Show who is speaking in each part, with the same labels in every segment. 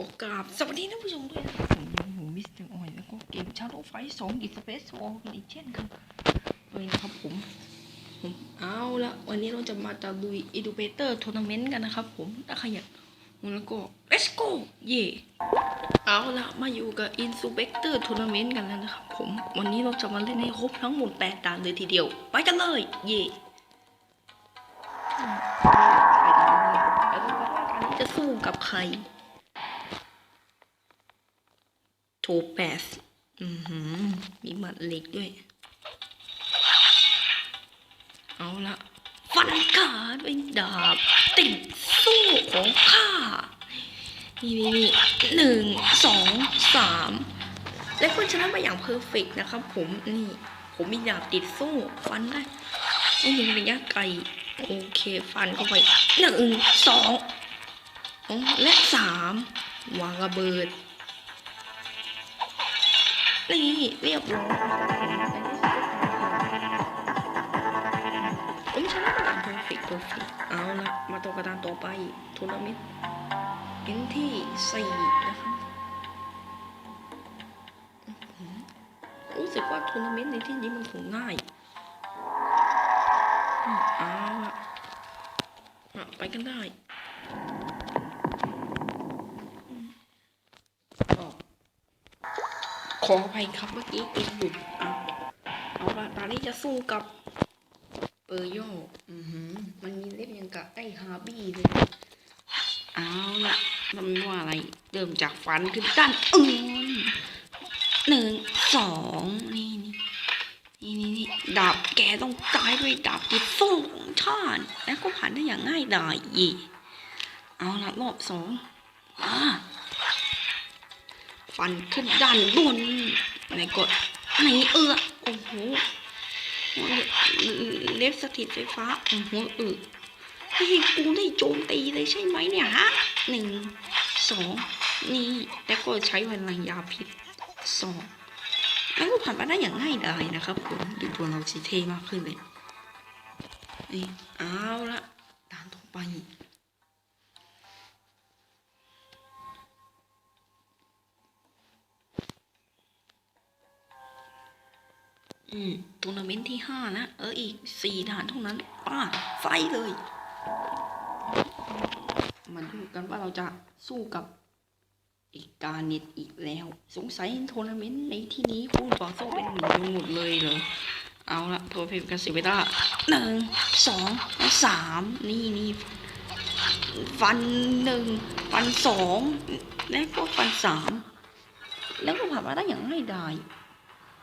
Speaker 1: อกราบสวัสดีท่านผู้ชมด้วยนะครับผมยังอยู่มิสเตอร์ออยแล้วก็เกมชาร์โลไฟสองอีสเปซวอลกันอีกเช่นครับเลยนะครับผมผมเอาละวันนี้เราจะมาตะลุยอีดูเบเตอร์ทัวร์นาเมนต์กันนะครับผมถ้าใครอยากแล้วก็ let's go เย่เอาละมาอยู่กับ i n s u b e c t o r Tournament กันแล้วนะครับผมวันนี้เราจะมาเล่นให้ครบทั้งหมดแปดด่านเลยทีเดียว ไปกันเลยเย่เลยแล้วก็ว่าการจะสู้กับใคร โทแปสอือหือ มีหมัดเหล็กด้วย เอาละฟันขาดเป็นดาบ ติดสู้ของข้านี่นี่นี่หนึ่งสองสามและคุณชนะไปอย่างเพอร์เฟกต์นะครับผมนี่ผมมีดาบติดสู้ฟันได้ไม่มีระยะไกลโอเคฟันเข้าไปหนึ่งสองอ๋อและสามวางระเบิด นี่เรียบร้อยผมชนะแบบเพอร์เฟกต์เพอร์เฟกต์เอาละมาตัวกระดานต่อไปทัวร์นาเมนต์เป็นที่สี่นะครับรู้สึกว่าทัวร์นาเมนต์ในที่นี้มันคงง่ายอืมเอาละอะไปกันได้อืมออก ขออภัยครับเมื่อกี้เองหลุดเอาเอาละตอนนี้จะสู้กับเปอร์โยอือหือมันมีเล็บยังกับไอ้ฮาร์บี้เลยเอาละมันว่าอะไรเริ่มจากฟันขึ้นด้านอืนหนึ่งสองนี่นี่นี่นี่ดาบแกต้องตายด้วยดาบติดสู้ของชาติแล้วก็ผ่านได้อย่างง่ายดายเย่เอาละรอบสองอ่า ฟันขึ้นด้านบนไหนกดไหนเอือโอ้โหเล็บสถิตไฟฟ้าโอ้โหเออให้กูได้โจมตีเลยใช่ไหมเนี่ยฮะหนึ่งสองนี่แล้วก็ใช้พลังยาพิษสองแล้วก็ผ่านมาได้อย่างง่ายดายนะครับผมดูตัวเราสิเทมากขึ้นเลยนี่เอาละด่านต่อไป อืมทัวร์นาเมนต์ที่ห้านะ เอออีกสี่ด่านเท่านั้น ป้าไฟเลยมาดูกันว่าเราจะสู้กับอีกการเน็ตอีกแล้ว สงสัยทัวร์นาเมนต์ในที่นี้ผู้ต่อสู้เป็นหนึ่งหมดเลยเหรอเอาละโทรเพลกันสิเวลาหนึ่งสองสามนี่นี่ฟันหนึ่งฟันสองแล้วก็ฟันสามแล้วก็ผ่านมาได้อย่างง่ายดาย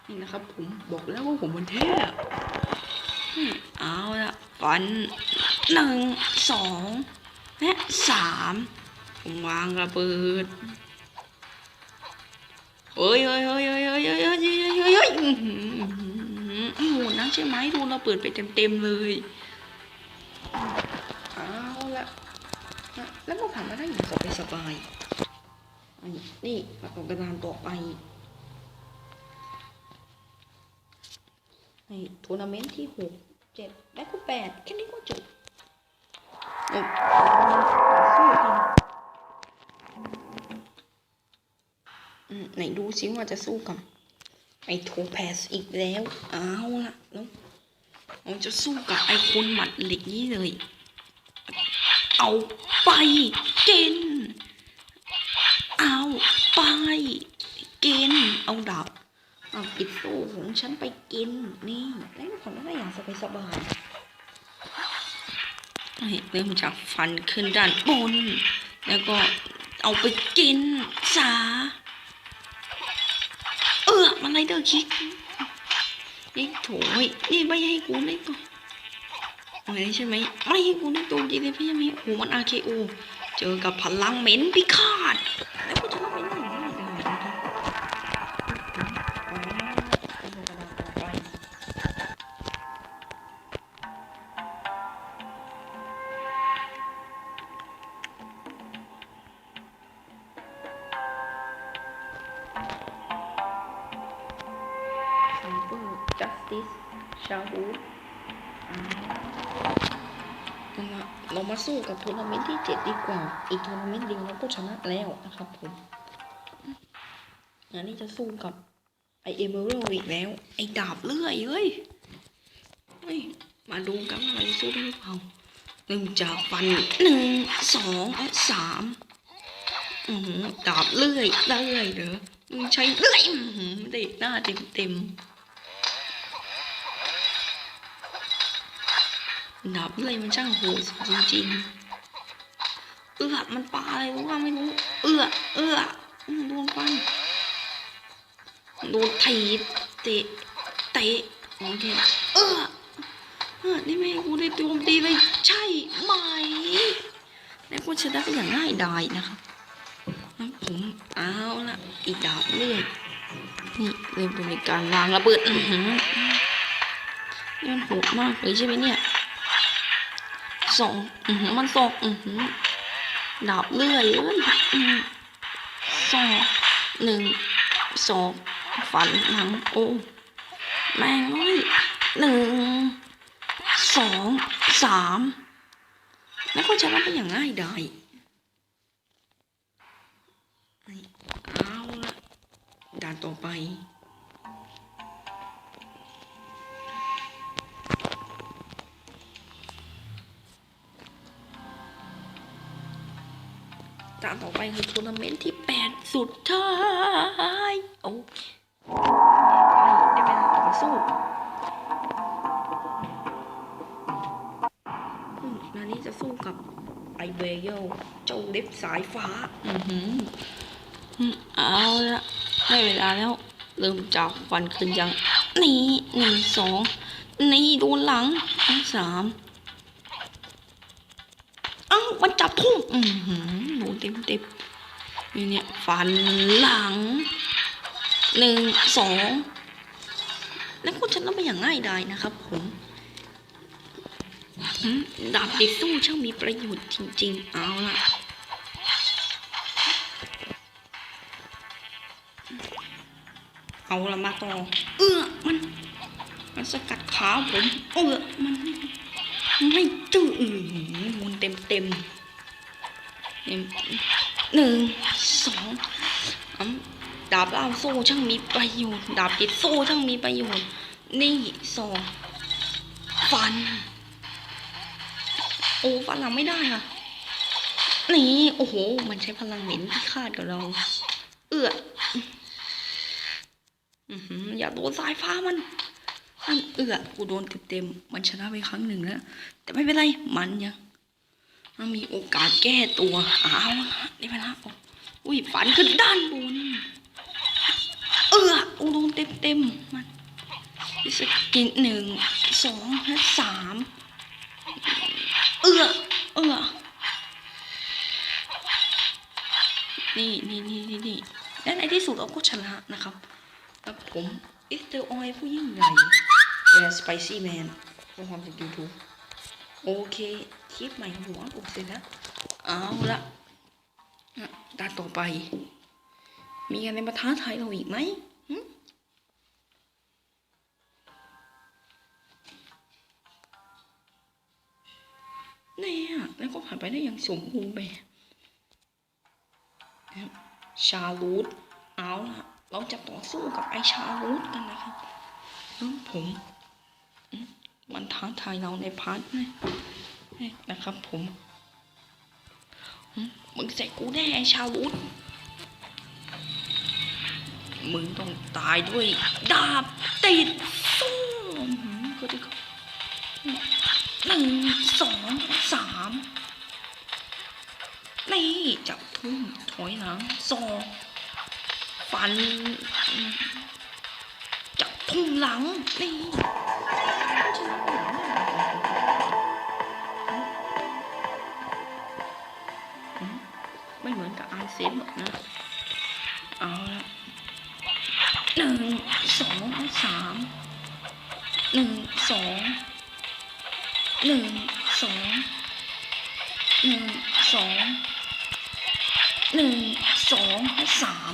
Speaker 1: นี่นะครับผมบอกแล้วว่าผมมันเท่เอาละฟันหนึ่งสองและสามผมวางระเบิดเฮ้ยเฮ้ยเฮ้ยเฮ้ยเฮ้ยเฮ้ยเฮ้ยเฮ้ยหือโอ้โหนั่นใช่ไหมดูเราเปิดไปเต็มๆเลยเอาละแล้วก็ผ่านมาได้อย่างสบายๆอันนี้นี่มาตรงกระดานต่อไป ในทัวร์นาเมนต์ที่หกเจ็ดและก็แปดแค่นี้ก็จบเอ้ยสู้กันอืมไหนดูซิว่าจะสู้กับไอโทแพสอีกแล้วเอาละแล้วเราจะสู้กับไอคนหมัดเหล็กนี้เลย เอาไปกินเอาไปกินเอาดาบ เอาปิดตู้ของฉันไปกิน นี่ได้ผลได้อย่างสบายสบายๆนี่เริ่มจากฟันขึ้นด้านบน แล้วก็เอาไปกินซาเออมันไรเดอร์คิกนี่โถยนี่ไม่ให้กูได้ตัวอะไรใช่ไหมไม่ให้กูได้ตัวจริงเลยพี่ใช่ไหมโอ้มัน RKO เจอกับพลังเหม็นพิฆาตแล้ว Justice ชาบูนั่นละเรามาสู้กับทัวร์นาเมนต์ที่เจ็ดดีกว่า อีกทัวร์นาเมนต์เดียวเราก็ชนะแล้วนะครับผมอันนี้จะสู้กับไอเอเมอรัลอีกแล้ว ไอดาบเลื่อยเอ้ยเฮ้ย มาดูกันว่าเราจะสู้ได้หรือเปล่าหนึ่งจากฟันหนึ่งสองสามอือหือดาบเลื่อยเลื่อยเด้อมึงใช้เลื่อยอื้อหือเด็กหน้าเต็มเต็ม ดาบเลยมันช่างโหดจริงๆ เอื้อมันปาอะไรรู้ว่าไม่รู้ เอื้อ เอื้อโดนฟันโดนถีบเตะเตะโอเคเอื้อเออนี่แม่กูได้โจมตีเลยใช่ไหมแล้วก็ชนะไปอย่างง่ายดายนะครับแล้วผมเอาละอีดาบเลื่อยนี่เริ่มเป็นการวางระเบิดนี่มันโหดมากเลยใช่ไหมเนี่ย สองอือหือมันสองอือหือดาบเลื่อยเอ้ยสองหนึ่งสองฟันหนังโอ้แม่งเอ้ยหนึ่งสองสามแล้วก็จะรับไปอย่างง่ายดายเอาละด่านต่อไป ต่อไปคือทัวร์นาเมนต์ที่แปดสุดท้ายโอ้ได้เวลาต่อสู้นานี้จะสู้กับไอเวโยเจ้าเล็บสายฟ้า อือหือเอาละได้เวลาแล้ว เริ่มจากฟันขึ้นยัง นี่หนึ่งสองนี่โดนหลังอันสาม อ้ามันจับทุ่มอือหือโดนเต็มเต็มนี่เนี่ยฟันหลังหนึ่งสองแล้วก็ชนะไปอย่างง่ายดายนะครับผมดาบติดสู้ช่างมีประโยชน์จริง ๆ เอาล่ะเอาละมาต่อ เออมัน มันสกัดขาผม เอื้อมัน ไม่จื้ออือหือมันเต็มเต็มหนึ่งสองดาบล่าโซ่ช่างมีประโยชน์ดาบติดโซ่ช่างมีประโยชน์นี่สองฟัน โอ้ฟันหลังไม่ได้ค่ะนี่โอ้โห มันใช้พลังเหม็นที่คาดกับเรา เอื้ออย่าโดนสายฟ้ามัน มันเอื้อกูโดนเต็มๆมันชนะไปครั้งหนึ่งแล้วแต่ไม่เป็นไรมันยังมันมีโอกาสแก้ตัวเอาละได้เวลาออกอุ้ยฝันขึ้นด้านบนเอื้อกูโดนเต็มๆมันสกินหนึ่งสองและสามเอื้อเอื้อนี่นี่นี่นี่นี่และในที่สุดเราก็ชนะนะครับแล้วผมอิสเตอร์ออยผู้ยิ่งใหญ่ แวร์สไปซี่แมนขอความจากยูทูบโอเคคลิปใหม่หัวผมเสร็จแล้วเอาละอะด่าต่อไป มีอะไรมาท้าทายเราอีกไหมเนี่ยแล้วก็ผ่านไปได้อย่างสมบูรณ์แบบชาลูดเอาละเราจะต่อสู้กับไอชาลูดกันนะครับน้องผม มันท้าทายเราในพาร์ทนี่นะครับผมมึงใส่กูแน่ไอชาลูดมึงต้องตายด้วยดาบติดสู้อื้อหือก็ดีหนึ่งสองสามนี่จับทุ่มถอยหลังซอกฟัน จับทุ่มหลังนี่ ไม่เหมือนกับอาเซนหรอกนะ เอาละหนึ่งสองสามหนึ่งสองหนึ่งสองหนึ่งสองหนึ่งสองสาม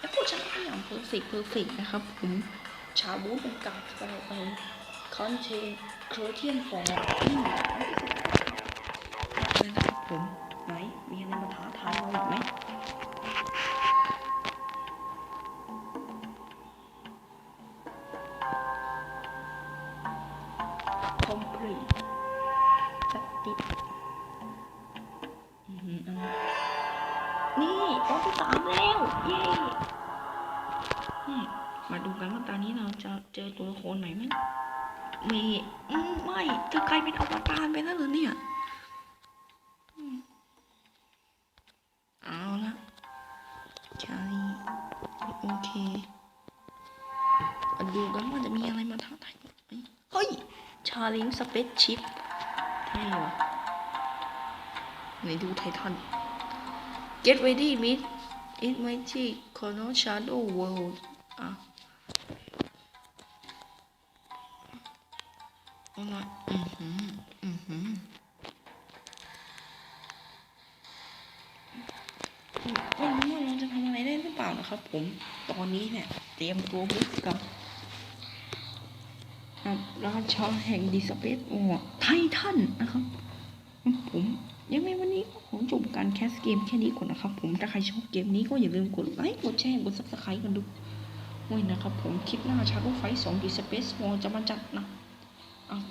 Speaker 1: แล้วก็ชนะได้อย่างเพอร์เฟกเพอร์เฟกนะครับผมชาบูเป็นกาสไปไป คอนเทนเคอร์เทียนฟอร์เลยนะครับผมไหนมีอะไรมาท้าทายเราอีกไหม complete สติอือหืออันนี้นี่ตอนที่สามแล้ว เย้อืมมาดูกันว่าตอนนี้เราจะเจอตัวละครไหนไหม มีอืมไม่เธอใครเป็นอวตารไปแล้วหรือเนี่ยเอาละใช่โอเคมาดูกันว่าจะมีอะไรมาท้าทายไหมเฮ้ยชาลิงสเปซชิปเท่วะไหนดูไททัน Get ready meet it mighty Chrono Shadow World ไม่รู้ว่าเราจะทำอะไรได้หรือเปล่านะครับ ผมตอนนี้เนี่ย เตรียมตัวบุกกับราชาแห่งดิสเปซโอไททันนะครับ ผมยังไงวันนี้ก็ขอจบการแคสเกมแค่นี้ก่อนนะครับ ผมถ้าใครชอบเกมนี้ก็อย่าลืมกดไลค์กดแชร์กดซับสไครต์กันดูไว้นะครับ ผมคลิปหน้าชาร์โ f ไฟสองดิสเปซโอจะมาจัดนะ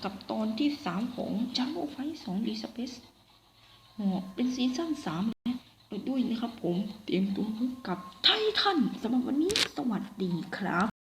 Speaker 1: กับตอนที่ 3 ของชาร์โ f ไฟสองดีสเปซเป็นซีซั่น3นะไปด้วยนะครับผม เตรียมตัวกับไททันสำหรับวันนี้สวัสดีครับ